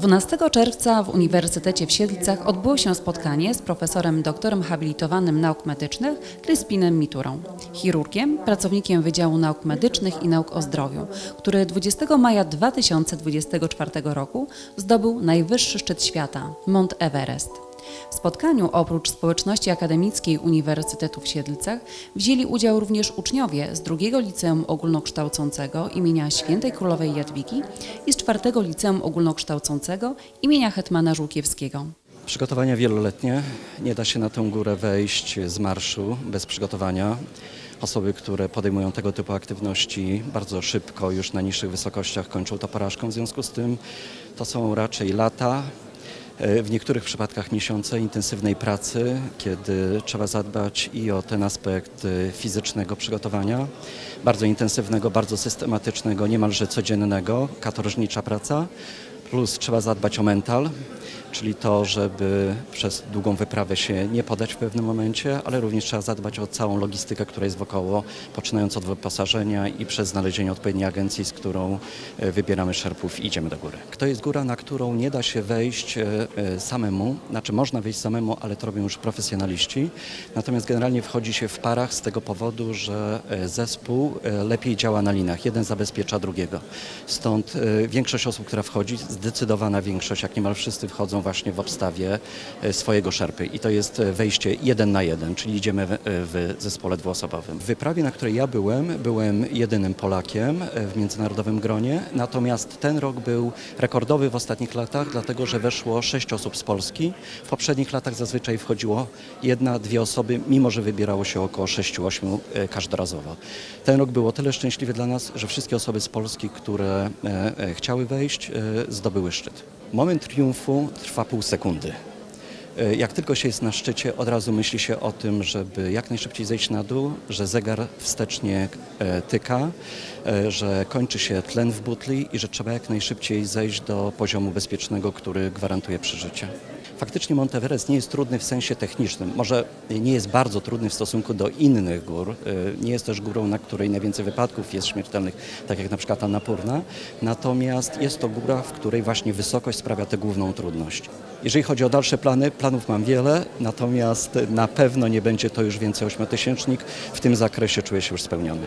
12 czerwca w Uniwersytecie w Siedlcach odbyło się spotkanie z profesorem doktorem habilitowanym nauk medycznych Kryspinem Miturą, chirurgiem, pracownikiem Wydziału Nauk Medycznych i Nauk o Zdrowiu, który 20 maja 2024 roku zdobył najwyższy szczyt świata Mount Everest. W spotkaniu oprócz społeczności akademickiej Uniwersytetu w Siedlcach wzięli udział również uczniowie z drugiego Liceum Ogólnokształcącego imienia Świętej Królowej Jadwigi i z czwartego Liceum Ogólnokształcącego imienia Hetmana Żółkiewskiego. Przygotowania wieloletnie. Nie da się na tę górę wejść z marszu bez przygotowania. Osoby, które podejmują tego typu aktywności bardzo szybko, już na niższych wysokościach kończą to porażką. W związku z tym to są raczej lata, w niektórych przypadkach miesiące intensywnej pracy, kiedy trzeba zadbać i o ten aspekt fizycznego przygotowania, bardzo intensywnego, bardzo systematycznego, niemalże codziennego, katorżnicza praca, plus trzeba zadbać o mental, czyli to, żeby przez długą wyprawę się nie podać w pewnym momencie, ale również trzeba zadbać o całą logistykę, która jest wokoło, poczynając od wyposażenia i przez znalezienie odpowiedniej agencji, z którą e, wybieramy szerpów i idziemy do góry. To jest góra, na którą nie da się wejść e, e, samemu, znaczy można wejść samemu, ale to robią już profesjonaliści. Natomiast generalnie wchodzi się w parach z tego powodu, że zespół lepiej działa na linach. Jeden zabezpiecza drugiego. Stąd większość osób, która wchodzi, zdecydowana większość, jak niemal wszyscy wchodzą właśnie w obstawie e, swojego szerpy. I to jest e, wejście jeden na jeden, czyli idziemy w, e, w zespole dwuosobowym. W wyprawie, na której ja byłem, byłem jedynym Polakiem w międzynarodowym gronie. Natomiast ten rok był rekordowy w ostatnich latach, dlatego że weszło sześć osób z Polski. W poprzednich latach zazwyczaj wchodziło jedna, dwie osoby, mimo że wybierało się około sześciu, ośmiu każdorazowo. Ten rok był o tyle szczęśliwy dla nas, że wszystkie osoby z Polski, które chciały wejść, e, zdobyły szczyt. Moment triumfu trwa pół sekundy. E, Jak tylko się jest na szczycie, od razu myśli się o tym, żeby jak najszybciej zejść na dół, że zegar wstecznie e, tyka, e, że kończy się tlen w butli i że trzeba jak najszybciej zejść do poziomu bezpiecznego, który gwarantuje przeżycie. Faktycznie Monteverest nie jest trudny w sensie technicznym. Może nie jest bardzo trudny w stosunku do innych gór. E, Nie jest też górą, na której najwięcej wypadków jest śmiertelnych, tak jak na przykład Annapurna. Natomiast jest to góra, w której właśnie wysokość sprawia tę główną trudność. Jeżeli chodzi o dalsze plany, planów mam wiele, natomiast na pewno nie będzie to już więcej ośmiotysięcznik. W tym zakresie czuję się już spełniony.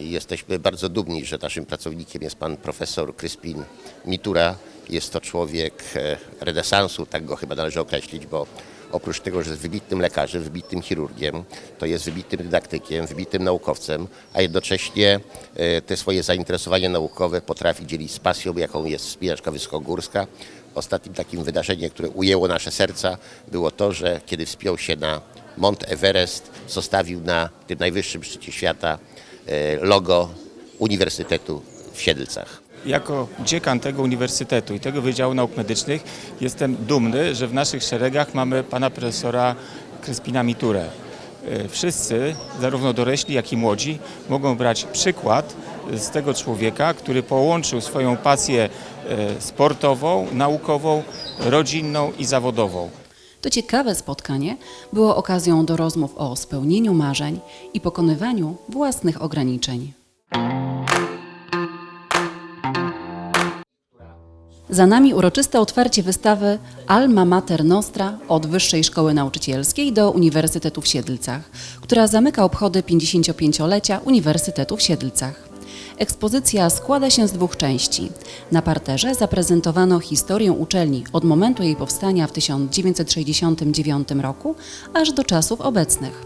Jesteśmy bardzo dumni, że naszym pracownikiem jest pan profesor Kryspin Mitura. Jest to człowiek e, renesansu, tak go chyba należy określić, bo oprócz tego, że jest wybitnym lekarzem, wybitnym chirurgiem, to jest wybitnym dydaktykiem, wybitnym naukowcem, a jednocześnie e, te swoje zainteresowania naukowe potrafi dzielić z pasją, jaką jest wspinaczka wysokogórska. Ostatnim takim wydarzeniem, które ujęło nasze serca, było to, że kiedy wspiął się na Mont Everest, zostawił na tym najwyższym szczycie świata e, logo Uniwersytetu w Siedlcach. Jako dziekan tego uniwersytetu i tego Wydziału Nauk Medycznych jestem dumny, że w naszych szeregach mamy pana profesora Kryspina Miturę. E, Wszyscy, zarówno dorośli, jak i młodzi, mogą brać przykład z tego człowieka, który połączył swoją pasję e, sportową, naukową, rodzinną i zawodową. To ciekawe spotkanie było okazją do rozmów o spełnieniu marzeń i pokonywaniu własnych ograniczeń. Za nami uroczyste otwarcie wystawy Alma Mater Nostra od Wyższej Szkoły Nauczycielskiej do Uniwersytetu w Siedlcach, która zamyka obchody 55-lecia Uniwersytetu w Siedlcach. Ekspozycja składa się z dwóch części. Na parterze zaprezentowano historię uczelni od momentu jej powstania w 1969 roku aż do czasów obecnych.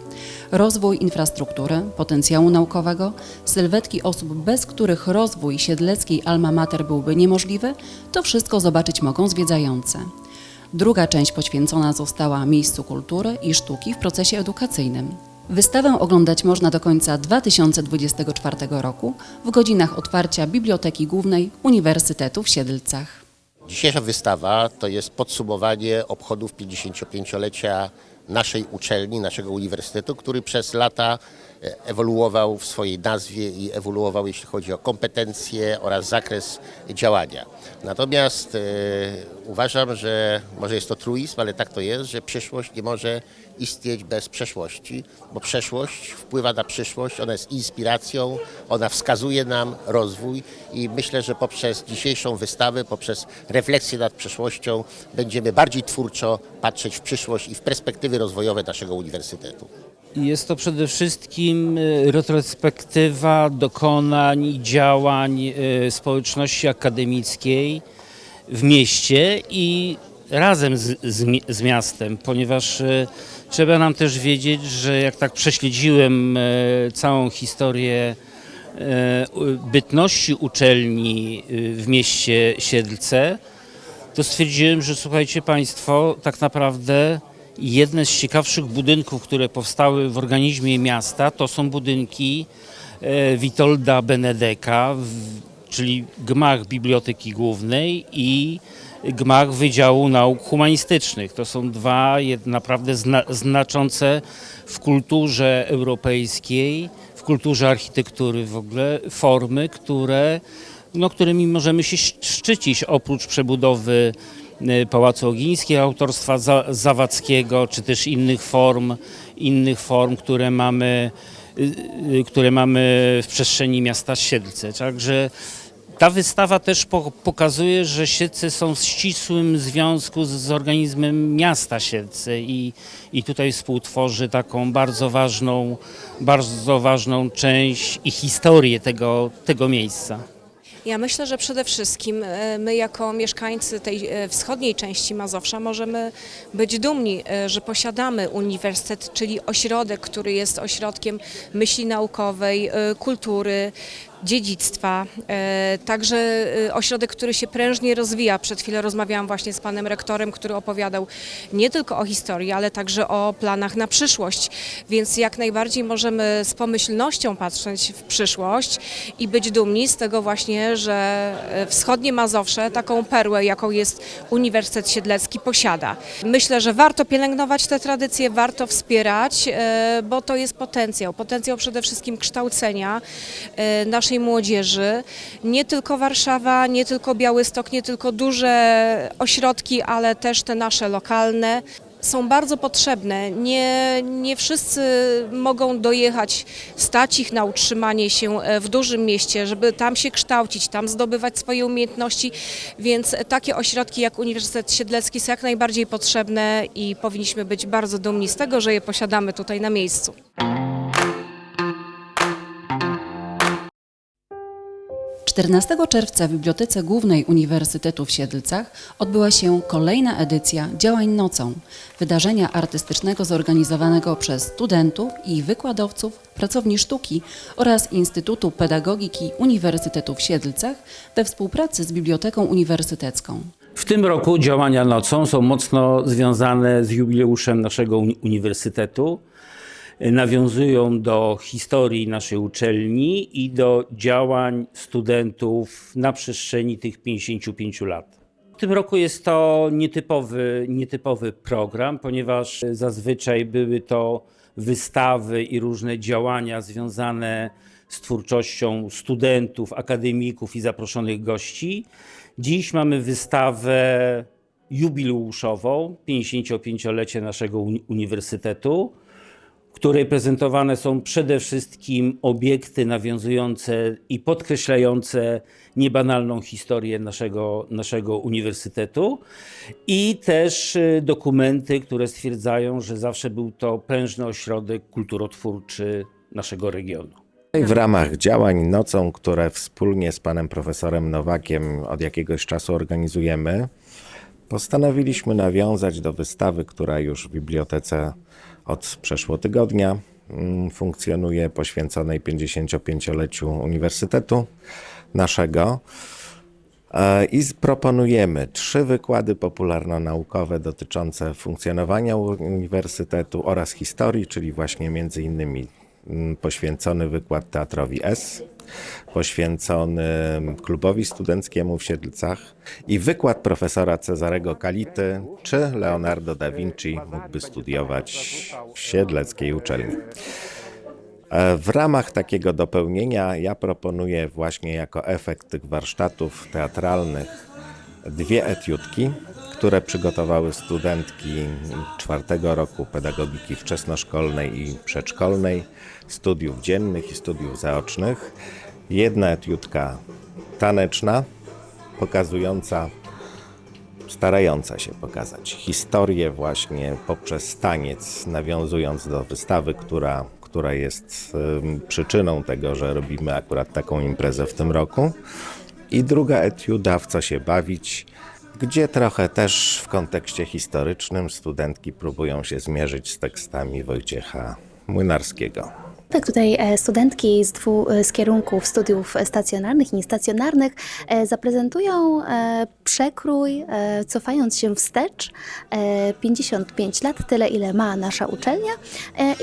Rozwój infrastruktury, potencjału naukowego, sylwetki osób, bez których rozwój siedleckiej alma mater byłby niemożliwy, to wszystko zobaczyć mogą zwiedzające. Druga część poświęcona została miejscu kultury i sztuki w procesie edukacyjnym. Wystawę oglądać można do końca 2024 roku w godzinach otwarcia Biblioteki Głównej Uniwersytetu w Siedlcach. Dzisiejsza wystawa to jest podsumowanie obchodów 55-lecia naszej uczelni, naszego uniwersytetu, który przez lata ewoluował w swojej nazwie i ewoluował jeśli chodzi o kompetencje oraz zakres działania. Natomiast e, uważam, że może jest to truizm, ale tak to jest, że przyszłość nie może istnieć bez przeszłości, bo przeszłość wpływa na przyszłość, ona jest inspiracją, ona wskazuje nam rozwój i myślę, że poprzez dzisiejszą wystawę, poprzez refleksję nad przeszłością będziemy bardziej twórczo patrzeć w przyszłość i w perspektywy rozwojowe naszego uniwersytetu. Jest to przede wszystkim y, retrospektywa dokonań i działań y, społeczności akademickiej w mieście i razem z, z, z miastem, ponieważ y, trzeba nam też wiedzieć, że jak tak prześledziłem całą historię bytności uczelni w mieście Siedlce, to stwierdziłem, że słuchajcie Państwo, tak naprawdę jedne z ciekawszych budynków, które powstały w organizmie miasta, to są budynki e, Witolda Benedeka, czyli gmach Biblioteki Głównej i gmach Wydziału Nauk Humanistycznych. To są dwa naprawdę zna, znaczące w kulturze europejskiej, w kulturze architektury w ogóle formy, które no, którymi możemy się szczycić oprócz przebudowy Pałacu Ogińskiego, autorstwa Za- Zawadzkiego, czy też innych form, innych form, które mamy, y, y, które mamy w przestrzeni miasta Siedlce. Także ta wystawa też po, pokazuje, że Siedlce są w ścisłym związku z organizmem miasta Siedlce i, i tutaj współtworzy taką bardzo ważną, bardzo ważną część i historię tego, tego miejsca. Ja myślę, że przede wszystkim e, my jako mieszkańcy tej e, wschodniej części Mazowsza możemy być dumni, e, że posiadamy uniwersytet, czyli ośrodek, który jest ośrodkiem myśli naukowej, kultury, dziedzictwa, e, także e, ośrodek, który się prężnie rozwija. Przed chwilą rozmawiałam właśnie z panem rektorem, który opowiadał nie tylko o historii, ale także o planach na przyszłość, więc jak najbardziej możemy z pomyślnością patrzeć w przyszłość i być dumni z tego właśnie, że e, wschodnie Mazowsze taką perłę, jaką jest Uniwersytet Siedlecki posiada. Myślę, że warto pielęgnować te tradycje, warto wspierać, bo to jest potencjał. Potencjał przede wszystkim kształcenia e, naszej młodzieży. Nie tylko Warszawa, nie tylko Białystok, nie tylko duże ośrodki, ale też te nasze lokalne są bardzo potrzebne. Nie, nie wszyscy mogą dojechać, stać ich na utrzymanie się e, w dużym mieście, żeby tam się kształcić, tam zdobywać swoje umiejętności, więc takie ośrodki jak Uniwersytet Siedlecki są jak najbardziej potrzebne i powinniśmy być bardzo dumni z tego, że je posiadamy tutaj na miejscu. – 14 czerwca w Bibliotece Głównej Uniwersytetu w Siedlcach odbyła się kolejna edycja Działań nocą, wydarzenia artystycznego zorganizowanego przez studentów i wykładowców pracowni sztuki oraz Instytutu Pedagogiki Uniwersytetu w Siedlcach we współpracy z Biblioteką Uniwersytecką. W tym roku działania nocą są mocno związane z jubileuszem naszego uni- uniwersytetu. Nawiązują do historii naszej uczelni i do działań studentów na przestrzeni tych 55 lat. W tym roku jest to nietypowy, nietypowy program, ponieważ zazwyczaj były to wystawy i różne działania związane z twórczością studentów, akademików i zaproszonych gości. Dziś mamy wystawę jubileuszową, 55-lecie naszego uni- uniwersytetu, której prezentowane są przede wszystkim obiekty nawiązujące i podkreślające niebanalną historię naszego, naszego uniwersytetu i też y, dokumenty, które stwierdzają, że zawsze był to prężny ośrodek kulturotwórczy naszego regionu. W ramach działań nocą, które wspólnie z panem profesorem Nowakiem od jakiegoś czasu organizujemy, postanowiliśmy nawiązać do wystawy, która już w bibliotece od przeszło tygodnia mm, funkcjonuje, poświęconej 55-leciu Uniwersytetu naszego. E, I proponujemy trzy wykłady popularno-naukowe dotyczące funkcjonowania uniwersytetu oraz historii, czyli właśnie między innymi poświęcony wykład Teatrowi S, poświęcony klubowi studenckiemu w Siedlcach i wykład profesora Cezarego Kality, czy Leonardo da Vinci mógłby studiować w siedleckiej uczelni. E, W ramach takiego dopełnienia ja proponuję właśnie jako efekt tych warsztatów teatralnych dwie etiudki, które przygotowały studentki czwartego roku pedagogiki wczesnoszkolnej i przedszkolnej, studiów dziennych i studiów zaocznych. Jedna etiudka taneczna, pokazująca starająca się pokazać historię właśnie poprzez taniec, nawiązując do wystawy, która, która jest przyczyną tego, że robimy akurat taką imprezę w tym roku. I druga etiuda, w co się bawić, gdzie trochę też w kontekście historycznym studentki próbują się zmierzyć z tekstami Wojciecha Młynarskiego. Tak, tutaj e, studentki z, dwu, e, z kierunków studiów stacjonarnych i niestacjonarnych e, zaprezentują przekrój, cofając się wstecz, e, 55 lat, tyle ile ma nasza uczelnia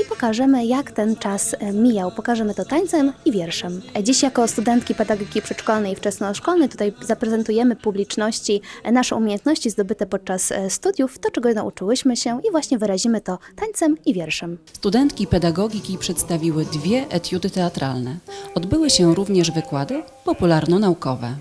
i pokażemy, jak ten czas mijał. Pokażemy to tańcem i wierszem. Dziś jako studentki pedagogiki przedszkolnej i wczesnoszkolnej tutaj zaprezentujemy publiczności nasze umiejętności zdobyte podczas studiów, to czego nauczyłyśmy się i właśnie wyrazimy to tańcem i wierszem. Studentki pedagogiki przedstawiły dwie etiudy teatralne. Odbyły się również wykłady popularno-naukowe.